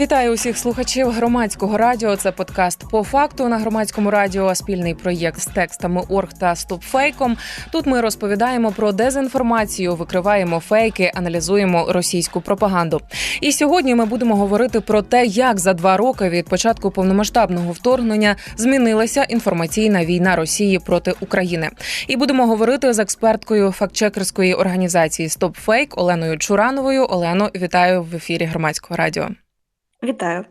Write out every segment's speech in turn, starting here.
Вітаю усіх слухачів громадського радіо. Це подкаст по факту на громадському радіо. Спільний проєкт з текстами Орг та Стопфейком. Тут ми розповідаємо про дезінформацію, викриваємо фейки, аналізуємо російську пропаганду. І сьогодні ми будемо говорити про те, як за два роки від початку повномасштабного вторгнення змінилася інформаційна війна Росії проти України. І будемо говорити з експерткою фактчекерської організації Стопфейк Оленою Чурановою. Олено, вітаю в ефірі громадського радіо. Вітаю.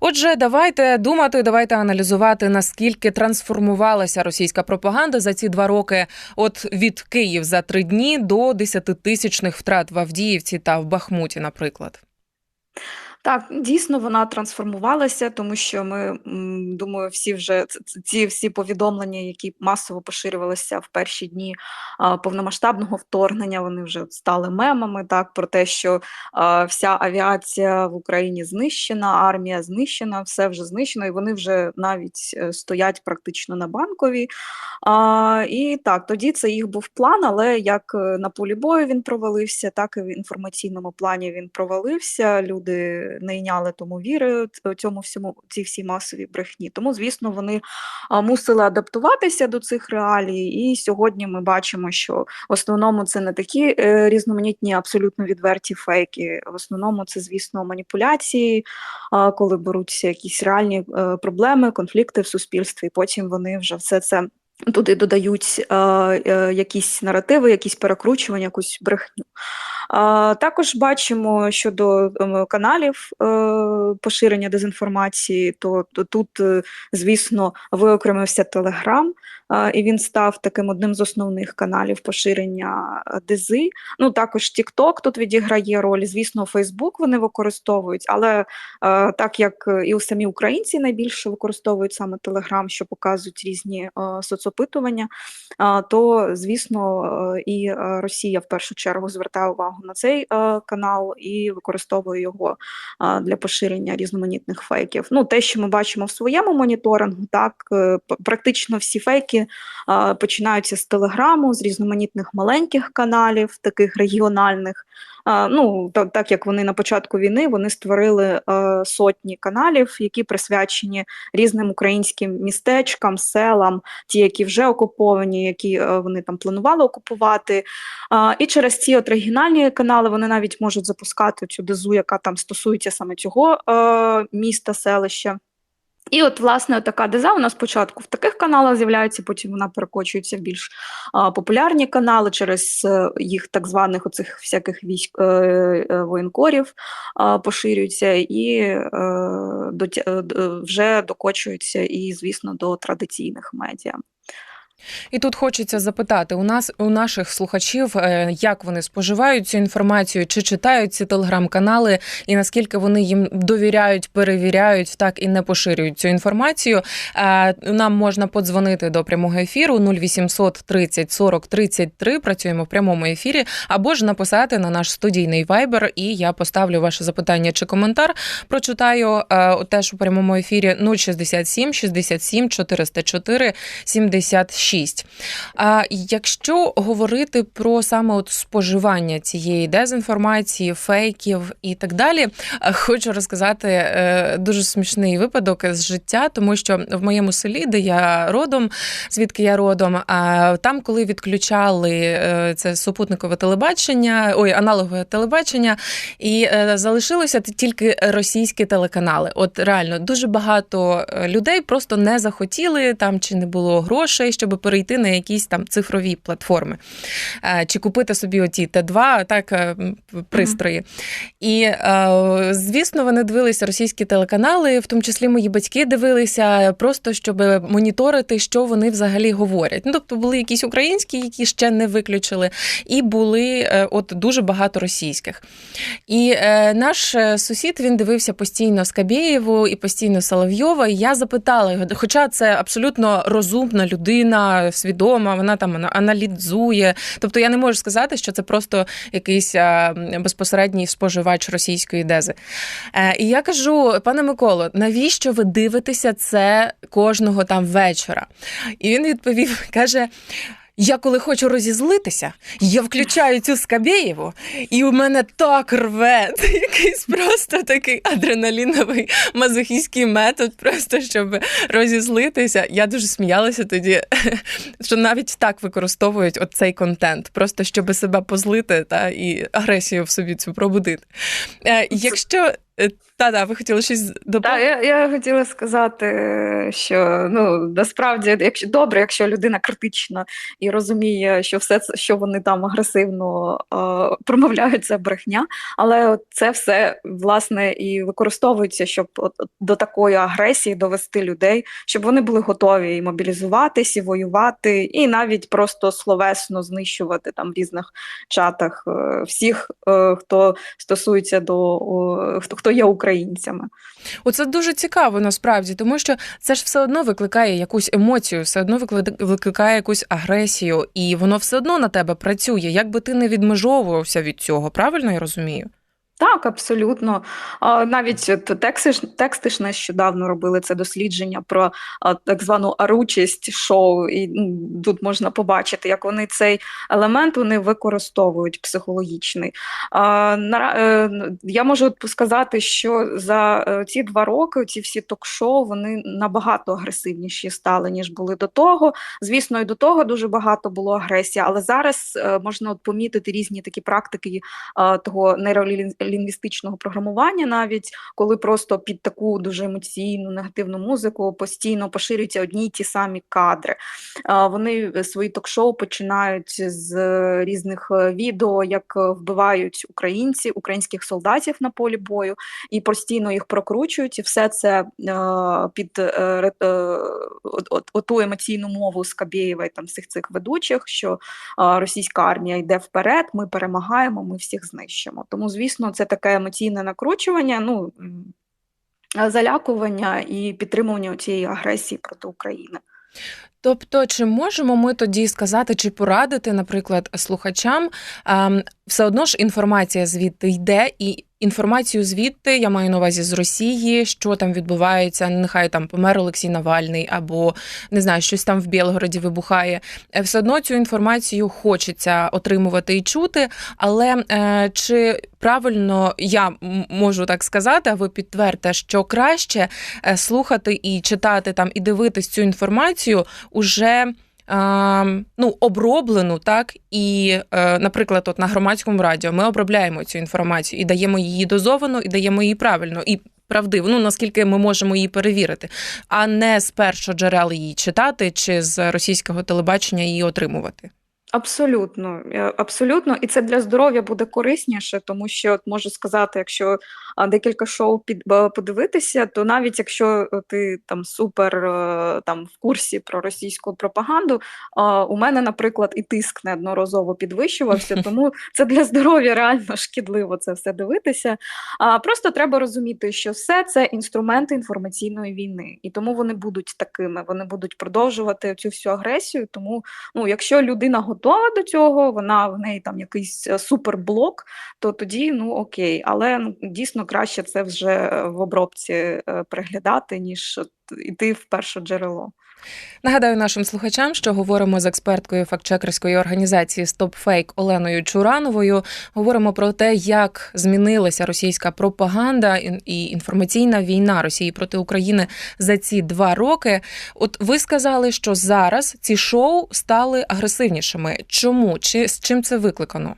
Отже, давайте думати, давайте аналізувати наскільки трансформувалася російська пропаганда за ці два роки. От від Київ за три дні до десятитисячних втрат в Авдіївці та в Бахмуті, наприклад. Так, дійсно вона трансформувалася, тому що ми думаю, всі вже ці всі повідомлення, які масово поширювалися в перші дні повномасштабного вторгнення, вони вже стали мемами. Так про те, що вся авіація в Україні знищена, армія знищена, все вже знищено, і вони вже навіть е, стоять практично на банковій. І так, тоді це їх був план, але як е, на полі бою він провалився, так і в інформаційному плані він провалився. Люди не йняли тому віри цьому всьому цій всій масовій брехні. Тому, звісно, вони мусили адаптуватися до цих реалій. І сьогодні ми бачимо, що в основному це не такі е, різноманітні, абсолютно відверті фейки. В основному це, звісно, маніпуляції, коли беруться якісь реальні е, проблеми, конфлікти в суспільстві. і Потім вони вже все це. Туди додають е, е, якісь наративи, якісь перекручування, якусь брехню. Також бачимо щодо ем, каналів е, поширення дезінформації, то, тут, е, звісно, виокремився Телеграм, і він став таким одним з основних каналів поширення е, дези. Ну також TikTok тут відіграє роль. Звісно, Facebook вони використовують, але так як і у самі українці найбільше використовують саме Телеграм, що показують різні соцопитування, то звісно і Росія в першу чергу звертає увагу на цей е, канал і використовую його е, для поширення різноманітних фейків. Ну, те, що ми бачимо в своєму моніторингу, так е, практично всі фейки е, починаються з телеграму, з різноманітних маленьких каналів, таких регіональних. Ну так, як вони на початку війни вони створили е, сотні каналів, які присвячені різним українським містечкам, селам, ті, які вже окуповані, які е, вони там планували окупувати. І через ці от регіональні канали вони навіть можуть запускати цю дезу, яка там стосується саме цього е, міста, селища. І от, власне, така деза у нас спочатку в таких каналах з'являється, потім вона перекочується в більш а, популярні канали через а, їх так званих оцих всяких військ е, е, воєнкорів а, поширюються і е, до, е, вже докочуються і, звісно, до традиційних медіа. І тут хочеться запитати у нас у наших слухачів, е, як вони споживають цю інформацію, чи читають ці телеграм-канали, і наскільки вони їм довіряють, перевіряють, так і не поширюють цю інформацію. Е, нам можна подзвонити до прямого ефіру 0800 30 40 33, Працюємо в прямому ефірі, або ж написати на наш студійний вайбер, і я поставлю ваше запитання чи коментар. Прочитаю е, теж у прямому ефірі 067 67 404 76. 6. А якщо говорити про саме от споживання цієї дезінформації, фейків і так далі, хочу розказати е, дуже смішний випадок з життя, тому що в моєму селі, де я родом, звідки я родом, а там, коли відключали е, це супутникове телебачення, ой, аналогове телебачення, і е, залишилося тільки російські телеканали. От реально дуже багато людей просто не захотіли там, чи не було грошей, щоб перейти на якісь там цифрові платформи, е, чи купити собі оті Т2 так, е, пристрої. І, е, звісно, вони дивилися російські телеканали, в тому числі мої батьки дивилися, просто щоб моніторити, що вони взагалі говорять. Ну, Тобто були якісь українські, які ще не виключили, і були от дуже багато російських. І наш сусід він дивився постійно Скабєєву і постійно Соловйова. І я запитала його, хоча це абсолютно розумна людина свідома, вона там аналізує. Тобто я не можу сказати, що це просто якийсь безпосередній споживач російської дези. Е, і я кажу, пане Миколо, навіщо ви дивитеся це кожного там вечора? І він відповів, каже. Я коли хочу розізлитися, я включаю цю Скабєєву, і у мене так рве. Якийсь просто такий адреналіновий мазохістський метод, просто щоб розізлитися. Я дуже сміялася тоді, що навіть так використовують оцей контент, просто щоб себе позлити та і агресію в собі цю пробудити. Е, Якщо е, та-да, ви хотіли щось Так, я, я хотіла сказати, що ну насправді, якщо добре, якщо людина критична і розуміє, що все що вони там агресивно е, промовляють, це брехня, але це все власне і використовується, щоб до такої агресії довести людей, щоб вони були готові і мобілізуватись, і воювати, і навіть просто словесно знищувати там в різних чатах е, всіх, е, хто стосується до о, хто, хто є українцями. Оце дуже цікаво насправді, тому що це ж все одно викликає якусь емоцію, все одно викли- викликає якусь агресію, і воно все одно на тебе працює. Як би ти не відмежовувався від цього, правильно я розумію? Так, абсолютно. Навіть тексти ж, тексти ж нещодавно робили це дослідження про так звану аручість шоу, і тут можна побачити, як вони цей елемент вони використовують психологічний. Е, Я можу сказати, що за е, ці два роки ці всі ток-шоу вони набагато агресивніші стали, ніж були до того. Звісно, і до того дуже багато було агресії, але зараз е, можна от помітити різні такі практики того нейролінгвістичного програмування, навіть коли просто під таку дуже емоційну негативну музику постійно поширюються одні й ті самі кадри. Вони е, свої ток-шоу починають з е, різних е, відео, як вбивають українці, українських солдатів на полі бою, і постійно їх прокручують, і все це під оту емоційну мову Скабєєва і там всіх цих ведучих, що російська армія йде вперед, ми перемагаємо, ми всіх знищимо. Тому, звісно, це таке емоційне накручування, ну залякування і підтримування цієї агресії проти України. Тобто, чи можемо ми тоді сказати, чи порадити, наприклад, слухачам, ем, все одно ж інформація звідти йде, і інформацію звідти я маю на увазі з Росії, що там відбувається, нехай там помер Олексій Навальний, або не знаю, щось там в Білгороді вибухає. Е, Все одно цю інформацію хочеться отримувати і чути. Але е, чи правильно я можу так сказати, а ви підтвердите, що краще е, слухати і читати там і дивитись цю інформацію уже. А, Ну, оброблену, так і, е, наприклад, от на громадському радіо ми обробляємо цю інформацію і даємо її дозовану, і даємо її правильно і правдиво, ну наскільки ми можемо її перевірити, а не з першого джерела її читати чи з російського телебачення її отримувати. Абсолютно, е, абсолютно, і це для здоров'я буде корисніше, тому що от можу сказати, якщо декілька шоу під подивитися, то навіть якщо е, ти там супер е, там в курсі про російську пропаганду, у мене, наприклад, і тиск неодноразово підвищувався, тому це для здоров'я реально шкідливо це все дивитися. Просто треба розуміти, що все це інструменти інформаційної війни, і тому вони будуть такими, вони будуть продовжувати цю всю агресію. Тому ну, якщо людина готова до цього, вона в неї там якийсь е, суперблок, то тоді ну окей. Але ну, дійсно краще це вже е, в обробці е, приглядати, ніж іти в перше джерело. Нагадаю нашим слухачам, що говоримо з експерткою фактчекерської організації StopFake Оленою Чурановою. Говоримо про те, як змінилася російська пропаганда і інформаційна війна Росії проти України за ці два роки. От ви сказали, що зараз ці шоу стали агресивнішими. Чому? Чи з чим це викликано?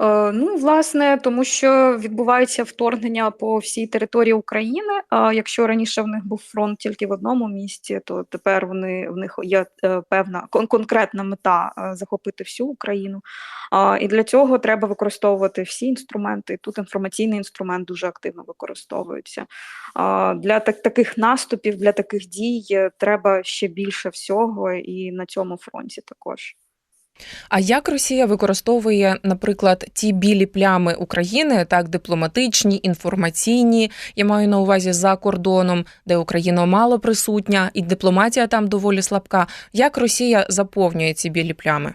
Е, Ну, власне, тому що відбувається вторгнення по всій території України. А якщо раніше в них був фронт тільки в одному місті, то тепер вони в них є е, певна кон- конкретна мета е, захопити всю Україну. І для цього треба використовувати всі інструменти. Тут інформаційний інструмент дуже активно використовується. Для так, таких наступів, для таких дій треба ще більше всього, і на цьому фронті також. А як Росія використовує, наприклад, ті білі плями України, так дипломатичні, інформаційні, я маю на увазі за кордоном, де Україна мало присутня, і дипломатія там доволі слабка. Як Росія заповнює ці білі плями?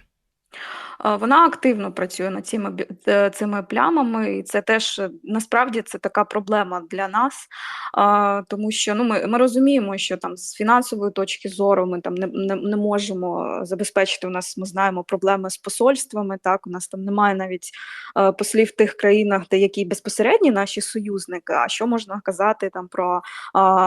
Вона активно працює над цими цими плямами, і це теж е, насправді це така проблема для нас, тому що ну ми, ми розуміємо, що там з фінансової точки зору ми там не, не, не можемо забезпечити. У нас ми знаємо проблеми з посольствами. Так, у нас там немає навіть е, послів в тих країнах, де які безпосередні наші союзники. А що можна казати там про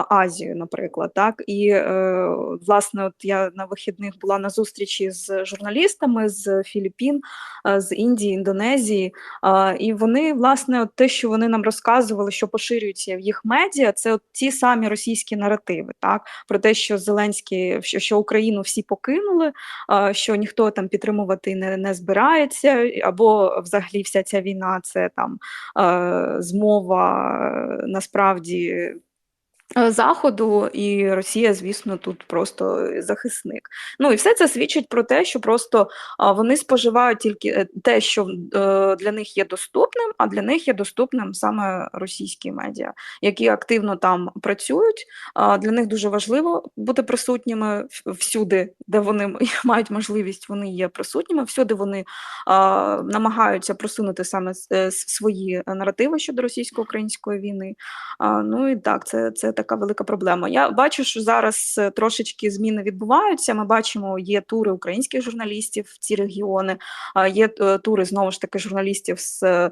Азію, наприклад, так і е, власне, от я на вихідних була на зустрічі з журналістами з Філіппін, е, з Індії, Індонезії, е, і вони, власне, от те, що вони нам розказували, що поширюється в їх медіа, це от ті самі російські наративи, так? Про те, що Зеленський, що, що Україну всі покинули, е, що ніхто там підтримувати не, не збирається, або взагалі вся ця війна це там змова насправді Заходу, і Росія, звісно, тут просто захисник. Ну і все це свідчить про те, що просто вони споживають тільки е, те, що е, для них є доступним, а для них є доступним саме російські медіа, які активно там працюють. Для них дуже важливо бути присутніми всюди, де вони мають можливість, вони є присутніми. Всюди вони намагаються просунути саме е, свої наративи щодо російсько-української війни. Ну і так, це, це така велика проблема. Я бачу, що зараз е, трошечки зміни відбуваються. Ми бачимо, є тури українських журналістів в ці регіони, є е, тури знову ж таки журналістів з е,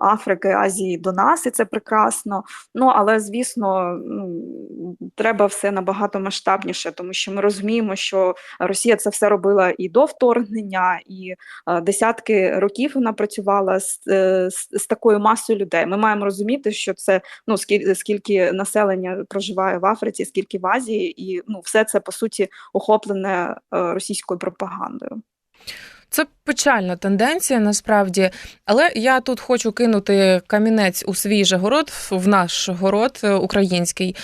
Африки, Азії до нас, і це прекрасно. Ну але звісно, ну, треба все набагато масштабніше, тому що ми розуміємо, що Росія це все робила і до вторгнення, і десятки років вона працювала з, з, з такою масою людей. Ми маємо розуміти, що це ну скільки населення проживає в Африці, скільки в Азії, і ну все це по суті охоплене е, російською пропагандою. Це печальна тенденція насправді, але я тут хочу кинути камінець у свій же город, в наш город е, український.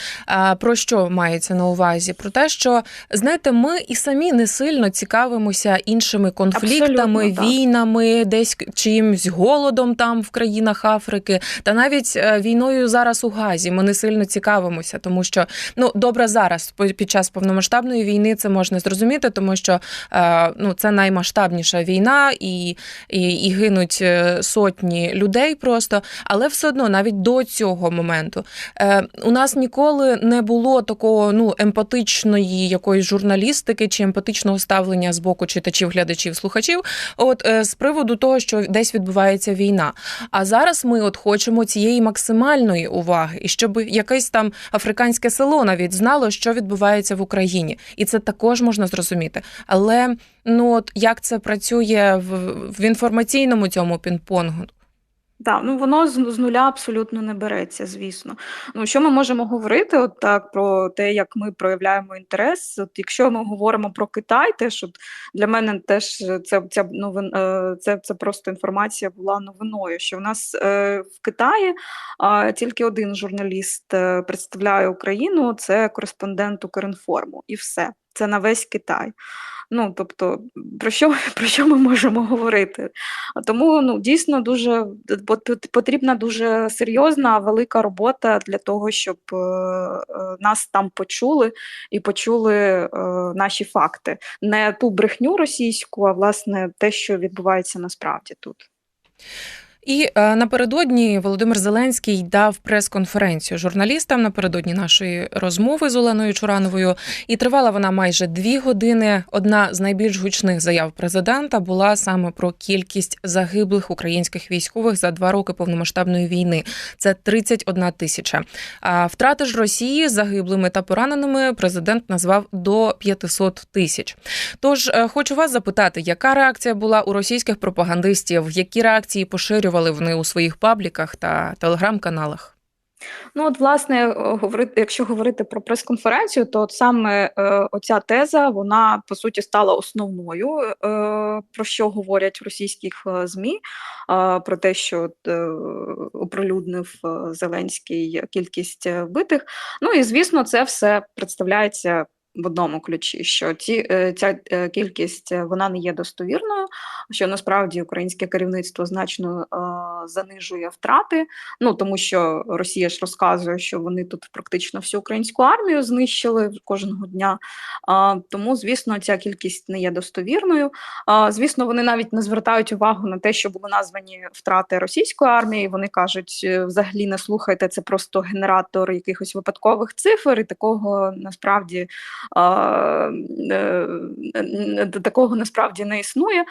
Про що мається на увазі? Про те, що знаєте, ми і самі не сильно цікавимося іншими конфліктами, Абсолютно, так. війнами, десь чимсь голодом там в країнах Африки, та навіть е, війною зараз у Газі. Ми не сильно цікавимося, тому що ну добре зараз під час повномасштабної війни це можна зрозуміти, тому що е, ну це наймасштабніша війна, і, і, і гинуть е, сотні людей просто. Але все одно, навіть до цього моменту, е, у нас ніколи не було такого ну емпатичної якоїсь журналістики чи емпатичного ставлення з боку читачів, глядачів, слухачів. От е, з приводу того, що десь відбувається війна. А зараз ми от хочемо цієї максимальної уваги, і щоб якесь там африканське село навіть знало, що відбувається в Україні, і це також можна зрозуміти. Але ну от як це працює в, в інформаційному цьому пінг-понгу? Так, ну воно з, з нуля абсолютно не береться, звісно. Ну що ми можемо говорити, от так про те, як ми проявляємо інтерес. От якщо ми говоримо про Китай, теж от для мене теж це ця новин, е, це, це просто інформація була новиною. Що в нас е, в Китаї е, тільки один журналіст е, представляє Україну, це кореспондент Укрінформу, і все. Це на весь Китай. Ну, тобто, про що, про що ми можемо говорити? Тому ну, дійсно дуже потрібна дуже серйозна, велика робота для того, щоб е, е, нас там почули і почули е, наші факти. Не ту брехню російську, а власне те, що відбувається насправді тут. І е, напередодні Володимир Зеленський дав прес-конференцію журналістам напередодні нашої розмови з Оленою Чурановою. І тривала вона майже дві години. Одна з найбільш гучних заяв президента була саме про кількість загиблих українських військових за два роки повномасштабної війни. Це 31 тисяча. А втрати ж Росії загиблими та пораненими президент назвав до 500 тисяч. Тож е, хочу вас запитати, яка реакція була у російських пропагандистів, які реакції поширювали вони у своїх пабліках та телеграм-каналах? Ну, от, власне, е, говорити, якщо говорити про прес-конференцію, то от саме е, оця теза, вона по суті стала основною, е, про що говорять в російських е, ЗМІ, е, про те, що е, оприлюднив е, Зеленський кількість вбитих. Ну і звісно, це все представляється в одному ключі, що ті, е, ця е, кількість е, вона не є достовірною, що насправді українське керівництво значно е, занижує втрати. Ну тому що Росія ж розказує, що вони тут практично всю українську армію знищили кожного дня. А, тому, звісно, ця кількість не є достовірною. А, звісно, вони навіть не звертають увагу на те, що були названі втрати російської армії. Вони кажуть, е, взагалі не слухайте, це просто генератор якихось випадкових цифр, і такого насправді е, е, такого насправді не існує.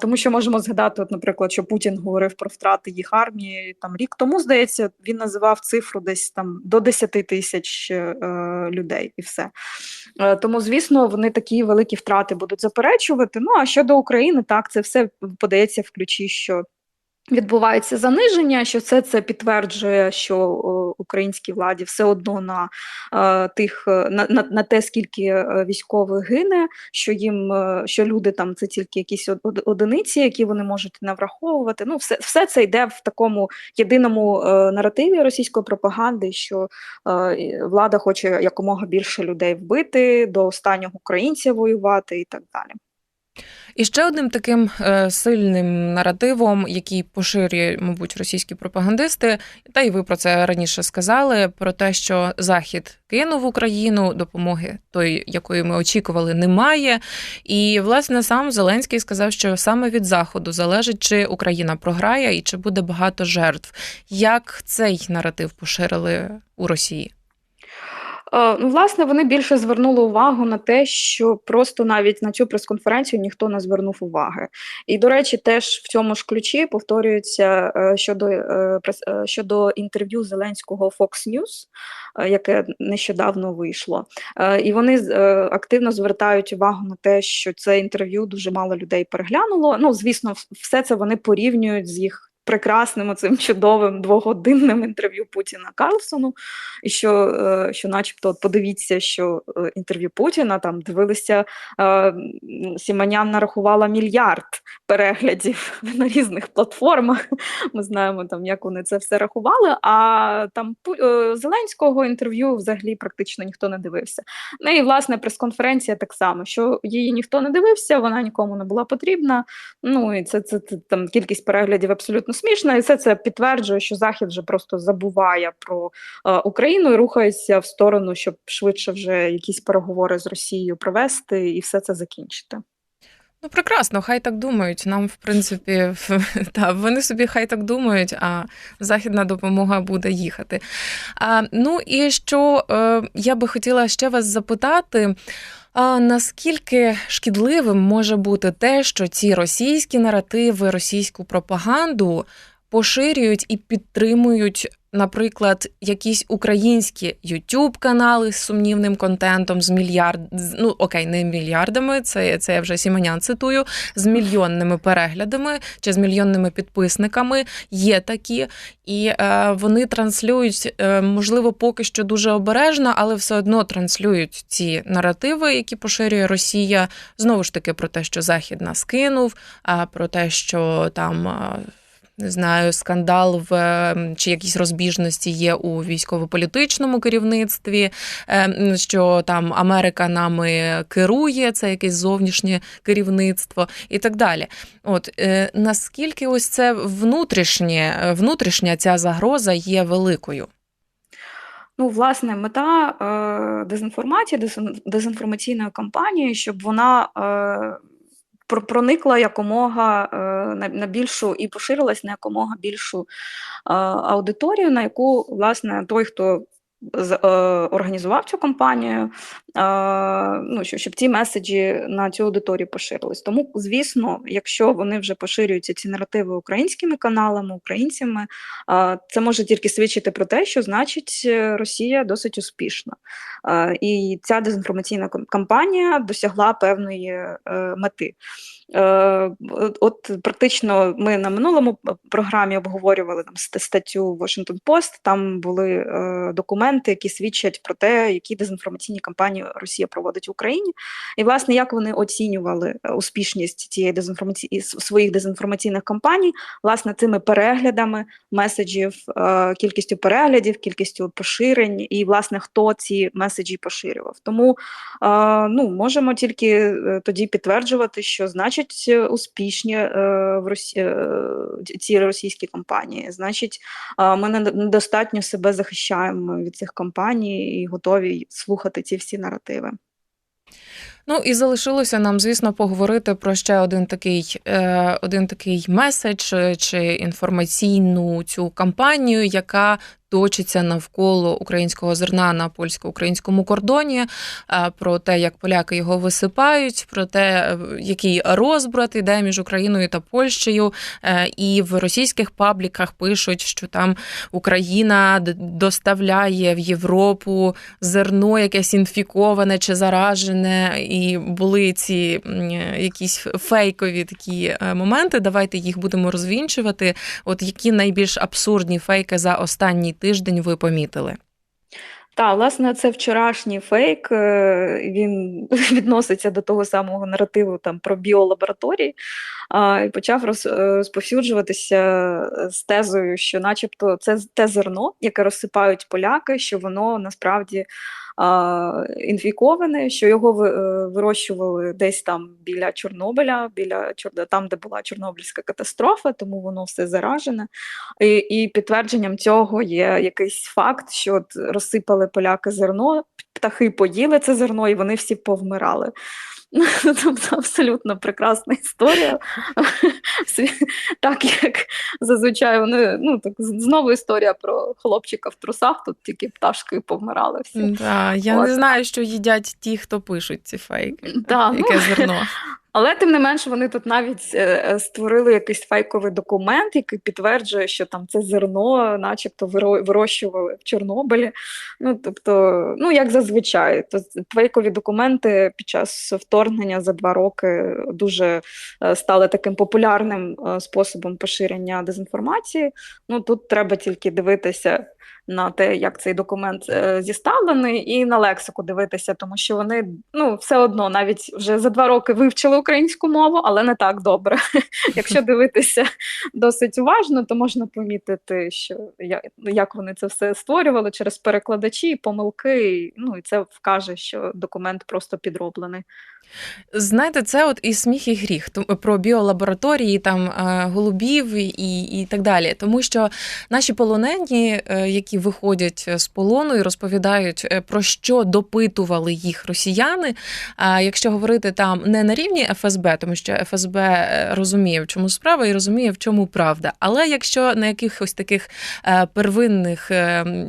Тому що можемо згадати, от, наприклад, що Путін говорив про втрати їх армії там рік тому, здається, він називав цифру десь там до 10 тисяч е, людей, і все. Е, тому, звісно, вони такі великі втрати будуть заперечувати. Ну а щодо України, так це все подається в ключі, що відбувається заниження, що все це підтверджує, що українській владі все одно на е, тих е, на, на, на те, скільки е, військових гине, що їм е, що люди там це тільки якісь од- од- одиниці, які вони можуть не враховувати. Ну, все, все це йде в такому єдиному е, наративі російської пропаганди, що е, влада хоче якомога більше людей вбити, до останнього українця воювати і так далі. І ще одним таким е, сильним наративом, який поширює, мабуть, російські пропагандисти, та й ви про це раніше сказали: про те, що Захід кинув Україну, допомоги той, якої ми очікували, немає. І власне сам Зеленський сказав, що саме від заходу залежить, чи Україна програє і чи буде багато жертв. Як цей наратив поширили у Росії? Е, Ну, власне, вони більше звернули увагу на те, що просто навіть на цю прес-конференцію ніхто не звернув уваги. І, до речі, теж в цьому ж ключі повторюється е, щодо е, щодо інтерв'ю Зеленського Fox News, яке нещодавно вийшло. І вони активно звертають увагу на те, що це інтерв'ю дуже мало людей переглянуло. Ну, звісно, все це вони порівнюють з їх. Прекрасним цим чудовим двогодинним інтерв'ю Путіна Карлсону, і що, е, що начебто, подивіться, що е, інтерв'ю Путіна там дивилися, е, Сіманян нарахувала мільярд переглядів на різних платформах. Ми знаємо, там, як вони це все рахували. А там Зеленського інтерв'ю взагалі практично ніхто не дивився. Ну і власне прес-конференція так само, що її ніхто не дивився, вона нікому не була потрібна. Ну і це, це, це там кількість переглядів абсолютно смішна, і все це підтверджує, що Захід вже просто забуває про е, Україну і рухається в сторону, щоб швидше вже якісь переговори з Росією провести і все це закінчити. Ну, прекрасно, хай так думають. Нам, в принципі, та, вони собі хай так думають, а західна допомога буде їхати. А, ну і що е, я би хотіла ще вас запитати. А наскільки шкідливим може бути те, що ці російські наративи, російську пропаганду поширюють і підтримують, наприклад, якісь українські youtube канали з сумнівним контентом, з мільярд, ну окей, не мільярдами, це, це я вже Сіманян цитую, з мільйонними переглядами чи з мільйонними підписниками. Є такі, і е, вони транслюють, е, можливо, поки що дуже обережно, але все одно транслюють ці наративи, які поширює Росія. Знову ж таки про те, що Захід нас кинув, а про те, що там. Не знаю, скандал в е, чи якісь розбіжності є у військово-політичному керівництві, е, що там Америка нами керує, це якесь зовнішнє керівництво і так далі. От е, наскільки ось це внутрішнє, внутрішня ця загроза є великою? Ну, власне, мета е, дезінформації, дезінформаційної кампанії, щоб вона е, проникла якомога е, на, на більшу і поширилась на якомога більшу е, аудиторію, на яку, власне, той, хто організував цю кампанію, е, ну, що- щоб ці меседжі на цю аудиторію поширились. Тому, звісно, якщо вони вже поширюються ці наративи українськими каналами, українцями, Це може тільки свідчити про те, що значить е, Росія досить успішна. І ця дезінформаційна кам- кампанія досягла певної е, мети. Е, От практично ми на минулому програмі обговорювали там статтю Washington Post, Там були е, документи, які свідчать про те, які дезінформаційні кампанії Росія проводить в Україні, і власне як вони оцінювали успішність цієї дезінформації своїх дезінформаційних кампаній, власне, цими переглядами меседжів, е, кількістю переглядів, кількістю поширень, і власне хто ці меседжі поширював. Тому ну можемо тільки тоді підтверджувати, що значить значить, е, успішні е, в Росі... Е, ці російські компанії. Значить, ми недостатньо себе захищаємо від цих компаній і готові слухати ці всі наративи. Ну і залишилося нам, звісно, поговорити про ще один такий один такий меседж чи інформаційну цю кампанію, яка точиться навколо українського зерна на польсько-українському кордоні, е, про те, як поляки його висипають, про те, е, який розбрат іде між Україною та Польщею. Е, і в російських пабліках пишуть, що там Україна доставляє в Європу зерно, якесь інфіковане чи заражене, і були ці якісь фейкові такі моменти. Давайте їх будемо розвінчувати. От які найбільш абсурдні фейки за останній тиждень ви помітили? Та, власне, це вчорашній фейк. Е, він відноситься до того самого наративу там про біолабораторії і почав е, розповсюджуватися з тезою, що, начебто, це те зерно, яке розсипають поляки, що воно насправді інфіковане, що його е, вирощували десь там біля Чорнобиля, біля там, де була Чорнобильська катастрофа, тому воно все заражене. І і підтвердженням цього є якийсь факт, що от розсипали поляки зерно, птахи поїли це зерно, і вони всі повмирали. Тобто абсолютно прекрасна історія. Так як зазвичай вони ну так знову історія про хлопчика в трусах, тут тільки пташки повмирали всі. Да, Я От. не знаю, що їдять ті, хто пишуть ці фейки. Да, Яке ну, зерно. Але тим не менш вони тут навіть е, е, створили якийсь фейковий документ, який підтверджує, що там це зерно, начебто, вирощували в Чорнобилі. Ну тобто, ну як зазвичай, то фейкові документи під час вторгнення за два роки дуже е, стали таким популярним способом поширення дезінформації. Ну тут треба тільки дивитися на те, як цей документ е, зіставлений, і на лексику дивитися, тому що вони ну все одно навіть вже за два роки вивчили українську мову, але не так добре. Якщо дивитися досить уважно, то можна помітити, що як вони це все створювали через перекладачі, помилки. Ну і це вкаже, що документ просто підроблений. Знаєте, це от і сміх, і гріх про біолабораторії, там голубів і і так далі. Тому що наші полонені, е, які виходять з полону і розповідають, е, про що допитували їх росіяни. А якщо говорити там не на рівні ФСБ, тому що ФСБ е, розуміє, в чому справа і розуміє, в чому правда. Але якщо на якихось таких первинних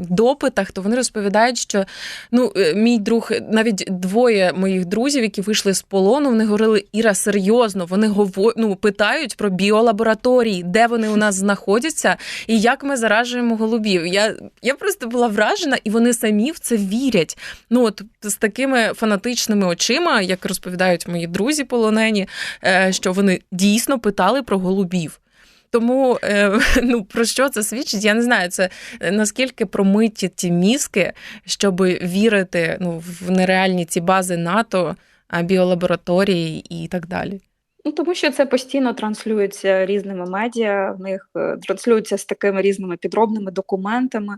допитах, то вони розповідають, що ну мій друг, навіть двоє моїх друзів, які вийшли з полону, вони говорили Іра, серйозно, вони говор... ну, питають про біолабораторії, де вони у нас знаходяться, і як ми заражуємо голубів. Я я просто була вражена, і вони самі в це вірять. Ну от з такими фанатичними очима, як розповідають мої друзі полонені, е, що вони дійсно питали про голубів. Тому е, ну про що це свідчить? Я не знаю. Це наскільки промиті ті мізки, щоб вірити ну в нереальні ці бази НАТО біолабораторії і так далі. Ну, тому що це постійно транслюється різними медіа, в них е, транслюється з такими різними підробними документами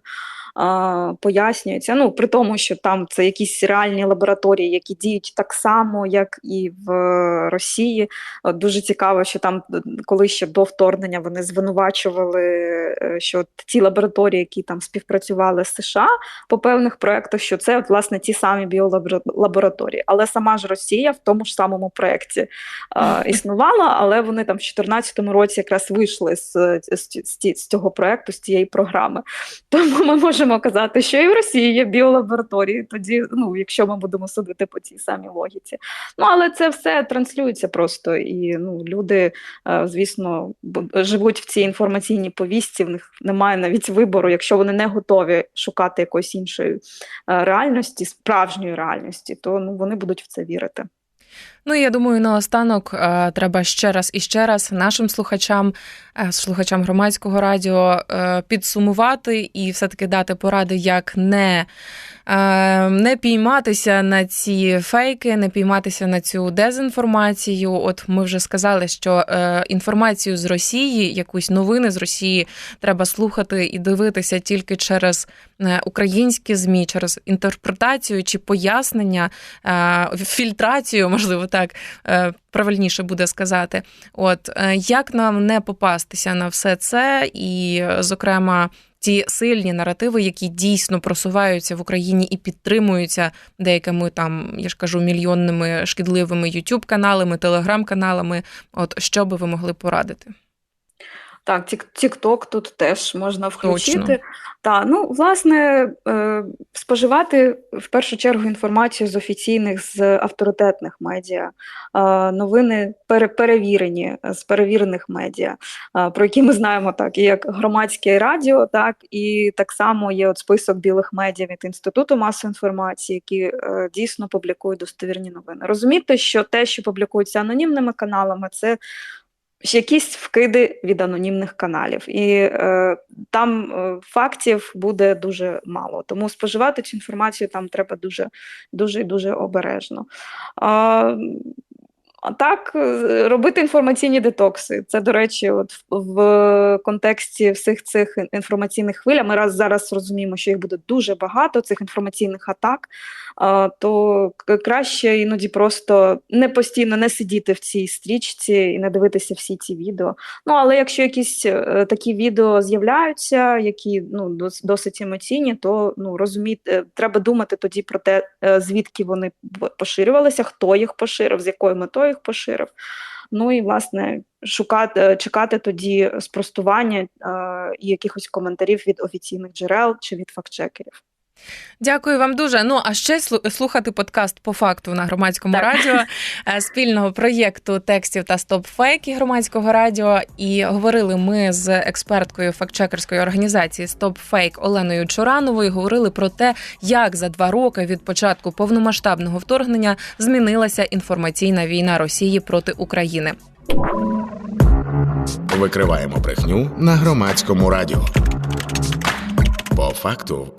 пояснюється. Ну, при тому, що там це якісь реальні лабораторії, які діють так само, як і в Росії. Дуже цікаво, що там, коли ще до вторгнення вони звинувачували, е, що ті лабораторії, які там співпрацювали з США по певних проєктах, що це власне ті самі біолабораторії. Але сама ж Росія в тому ж самому проєкті існувала, але вони там в 2014 році якраз вийшли з, з, з, з цього проєкту, з цієї програми. Тому ми можемо можемо казати, що і в Росії є біолабораторії, тоді, ну, якщо ми будемо судити по цій самій логіці. Ну, але це все транслюється просто. І ну, люди, е, звісно, живуть в цій інформаційній повістці, в них немає навіть вибору, якщо вони не готові шукати якоїсь іншої е, реальності, справжньої реальності, то ну, вони будуть в це вірити. Ну я думаю, наостанок е, треба ще раз і ще раз нашим слухачам, е, слухачам громадського радіо е, підсумувати і все-таки дати поради, як не. Не пійматися на ці фейки, не пійматися на цю дезінформацію. От ми вже сказали, що інформацію з Росії, якусь новини з Росії, треба слухати і дивитися тільки через українські змі, через інтерпретацію чи пояснення, е, фільтрацію, можливо, так е, правильніше буде сказати. От е, як нам не попастися на все це, і, е, зокрема. Ті сильні наративи, які дійсно просуваються в Україні і підтримуються деякими там, я ж кажу, мільйонними шкідливими youtube каналами телеграм-каналами. От що би ви могли порадити? Так, Тік-Ток тут теж можна включити. Точно. Та, ну, власне, е, споживати в першу чергу інформацію з офіційних, з авторитетних медіа, новини пере, перевірені з перевірених медіа, про які ми знаємо так, і як громадське радіо, так і так само є от список білих медіа від Інституту масової інформації, які е, дійсно публікують достовірні новини. Розуміти, що те, що публікується анонімними каналами, це якісь вкиди від анонімних каналів, і е, там е, фактів буде дуже мало. Тому споживати цю інформацію там треба дуже дуже дуже обережно. А, а так, е, робити інформаційні детокси. Це, до речі, от в, контексті всіх цих інформаційних хвиль, ми раз зараз розуміємо, що їх буде дуже багато, цих інформаційних атак, то краще іноді просто не постійно не сидіти в цій стрічці і не дивитися всі ці відео. Ну, але якщо якісь е, такі відео з'являються, які ну, дос- досить емоційні, то ну, розуміти, треба думати тоді про те, е, звідки вони поширювалися, хто їх поширив, з якою метою їх поширив. Ну і власне шукати, е, чекати тоді спростування е, і якихось коментарів від офіційних джерел чи від фактчекерів. Дякую вам дуже. Ну а ще слухати подкаст по факту на громадському Так. радіо е, спільного проєкту текстів та стоп-фейки громадського радіо. І говорили ми з експерткою фактчекерської організації StopFake Оленою Чорановою. Говорили про те, як за два роки від початку повномасштабного вторгнення змінилася інформаційна війна Росії проти України. Викриваємо брехню на громадському радіо. По факту